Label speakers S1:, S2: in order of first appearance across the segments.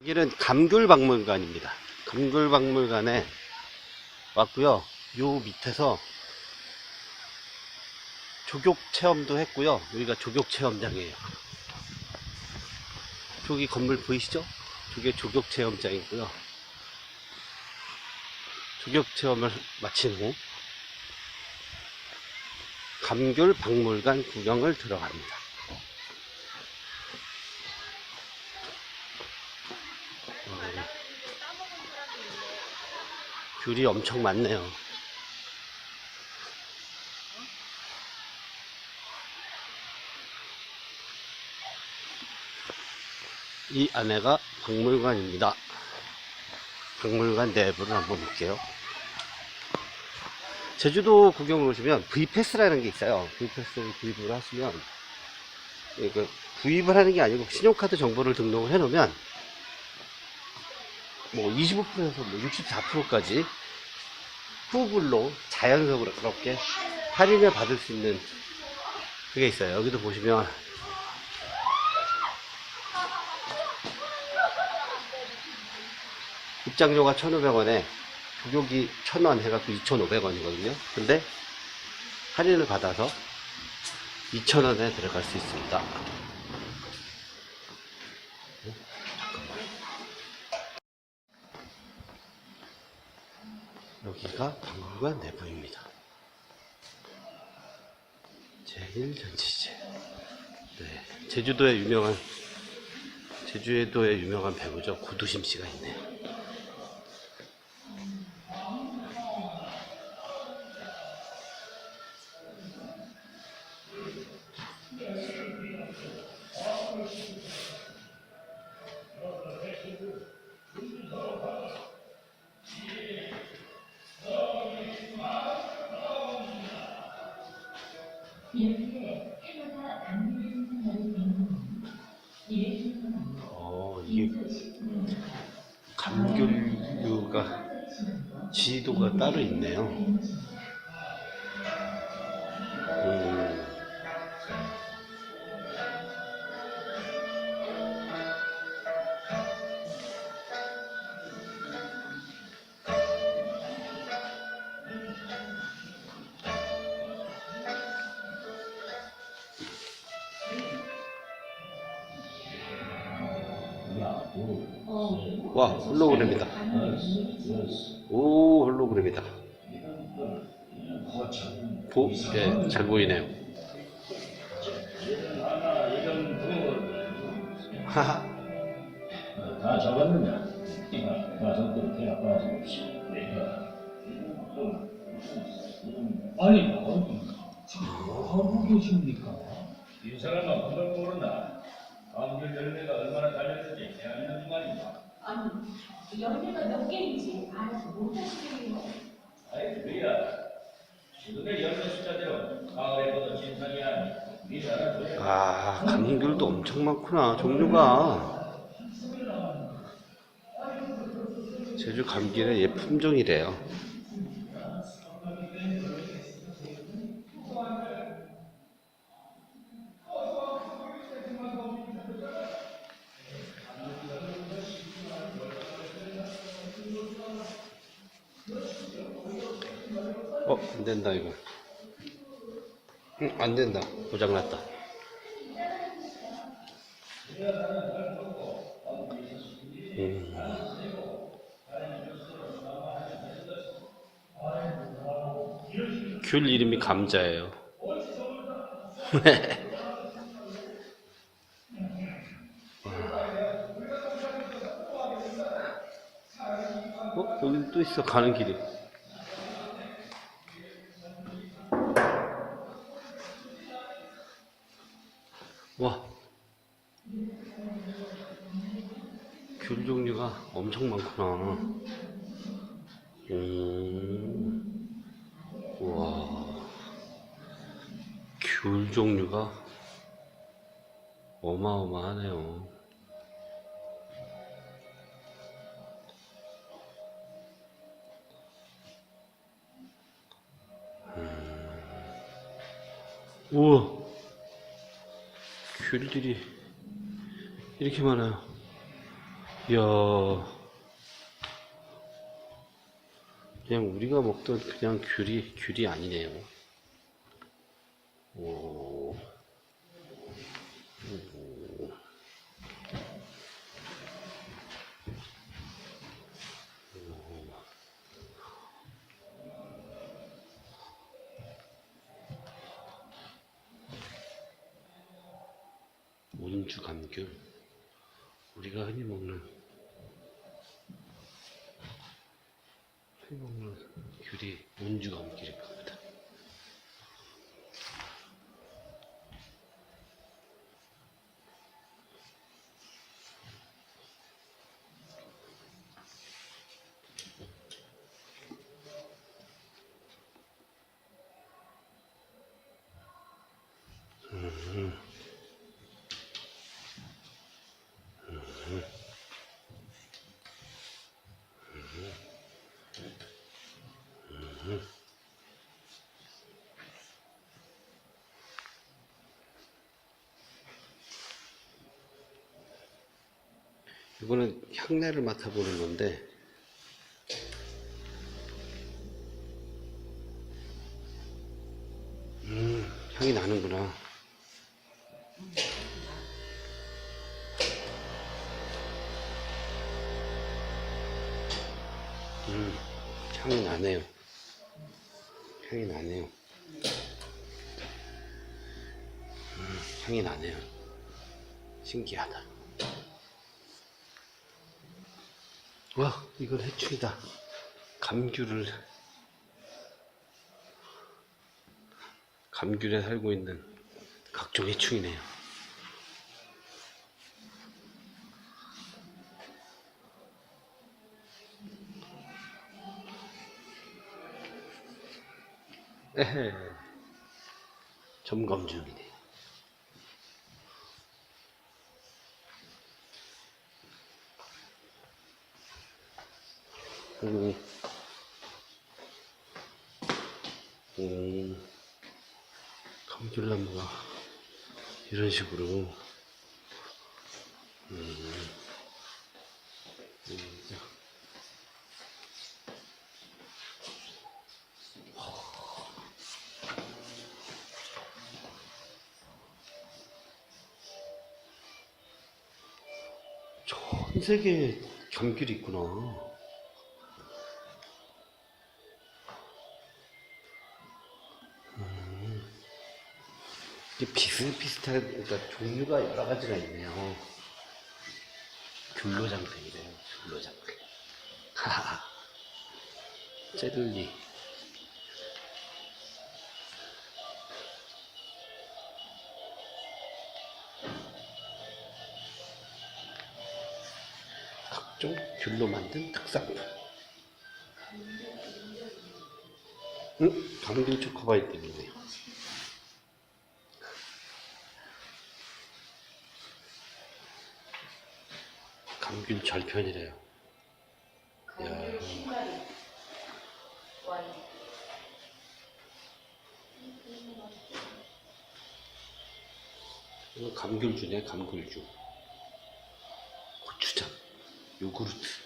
S1: 여기는 감귤박물관입니다. 감귤박물관에 왔고요. 요 밑에서 조격 체험도 했고요. 여기가 조격 체험장이에요. 저기 건물 보이시죠? 저게 조격 체험장이고요. 조격 체험을 마친 후 감귤 박물관 구경을 들어갑니다. 귤이 엄청 많네요. 이 안에가 박물관입니다. 박물관 내부를 한번 볼게요. 제주도 구경을 오시면 V패스라는 게 있어요. V패스를 구입을 하시면 이거 구입을 하는 게 아니고 신용카드 정보를 등록을 해 놓으면 뭐 25%에서 뭐 64%까지 후불로 자연적으로 그렇게 할인을 받을 수 있는 그게 있어요. 여기도 보시면 입장료가 1,500원에 조격이 1,000원 해갖고 2,500원이거든요. 근데 할인을 받아서 2,000원에 들어갈 수 있습니다. 여기가 박물관 내부입니다. 제일전지제. 네, 제주도에 유명한 제주도에 유명한 배우죠. 구두심 씨가 있네요. 어, 이게 감귤류가 지도가 따로 있네요. 음, 와, 홀로그램이다. 오, 홀로그램이다. 보, 예, 잘 보이네요. 하하.
S2: 다 잡았느냐? 빠짐없이. 아니, 어디, 지금 뭐 하고 계십니까? 이 사람은 그걸 모르나? 감귤 열매가 얼마나 달렸는지 헤아리는 중간이다.
S3: 아니 열매가 몇 개인지 알아서 못하시겠네요.
S2: 아이, 그야. 지금의 열매 숫자대로 가을에 보던 진상이 아니. 이 사람 그래.
S1: 아, 감귤도 엄청 많구나, 종류가. 제주 감귤의 예 품종이래요. 어, 안 된다, 이거. 응, 안 된다. 고장났다. 음. 귤 이름이 감자예요. 어? 여기 또 있어, 가는 길이. 귤 종류가 엄청 많구나. 음. 우와. 귤 종류가 어마어마하네요. 음. 우와. 귤들이 이렇게 많아요. 이야. 그냥 우리가 먹던 그냥 귤이, 귤이 아니네요. 오. 오. 온주 감귤. 우리가 흔히 먹는 흔히 먹는 귤이 온주 감귤일 겁 이거는 향내를 맡아보는 건데. 음 향이 나는구나. 음 향이 나네요. 향이 나네요. 음, 향이 나네요. 신기하다 와, 이건 해충이다. 감귤을, 감귤에 살고 있는 각종 해충이네요. 에헤. 점검 중이네 요. 음, 음, 감귤나무가 이런 식으로, 음, 음, 전 세계에 감귤이 있구나. 비슷비슷한, 그러니까 종류가 여러 가지가 있네요. 귤로장생이래요, 귤로장생. 하하. 젤리. 각종 귤로 만든 특산품. 응? 감귤 초코바이 때문에요. 감귤 절편이래요. 야. 이거 감귤주네, 감귤주. 고추장, 요구르트.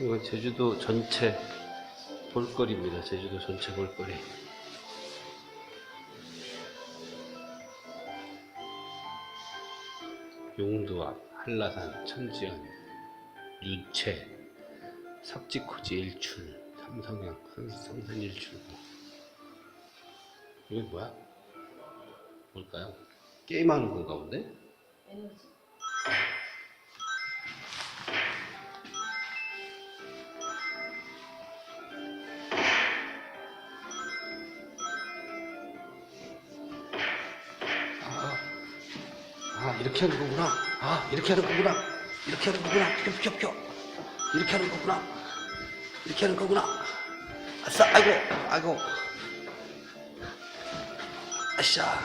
S1: 이건 제주도 전체 볼거리입니다. 제주도 전체 볼거리. 용도 앞, 한라산, 천지연, 유채, 삽지코지 일출, 삼성향, 삼산 일출. 이건 뭐야? 뭘까요? 게임하는 건가 본데?
S3: 에너지.
S1: 이렇게 하는 거구나. 아, 이렇게 하는 거구나. 이렇게 하는 거구나. 펴, 펴, 펴. 이렇게 하는 거구나. 이렇게 하는 거구나. 아싸, 아이고, 아이고. 아싸.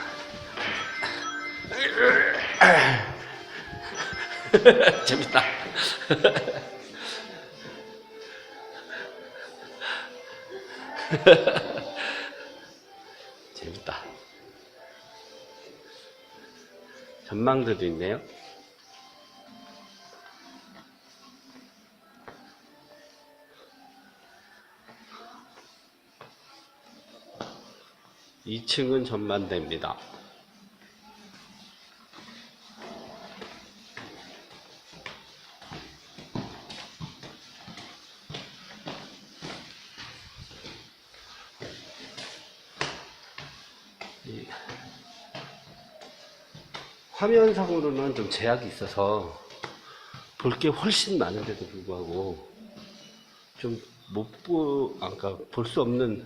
S1: 재밌다. 전망대도 있네요. 이층은 전망대입니다. 화면상으로는 좀 제약이 있어서 볼 게 훨씬 많은데도 불구하고 좀 못 보, 아까 볼 수 없는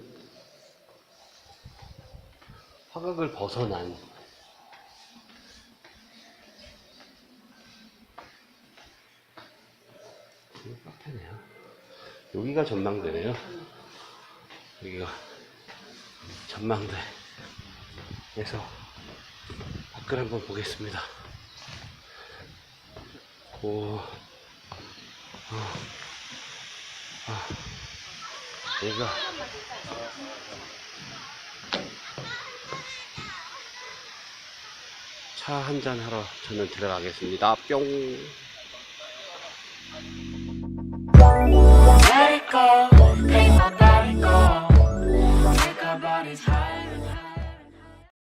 S1: 화각을 벗어난 카페네요. 여기가 전망대네요. 여기가 전망대에서 밖을 한번 보겠습니다. 오, 아, 아, 여기가. 차 한 잔 하러 저는 들어가겠습니다. 뿅.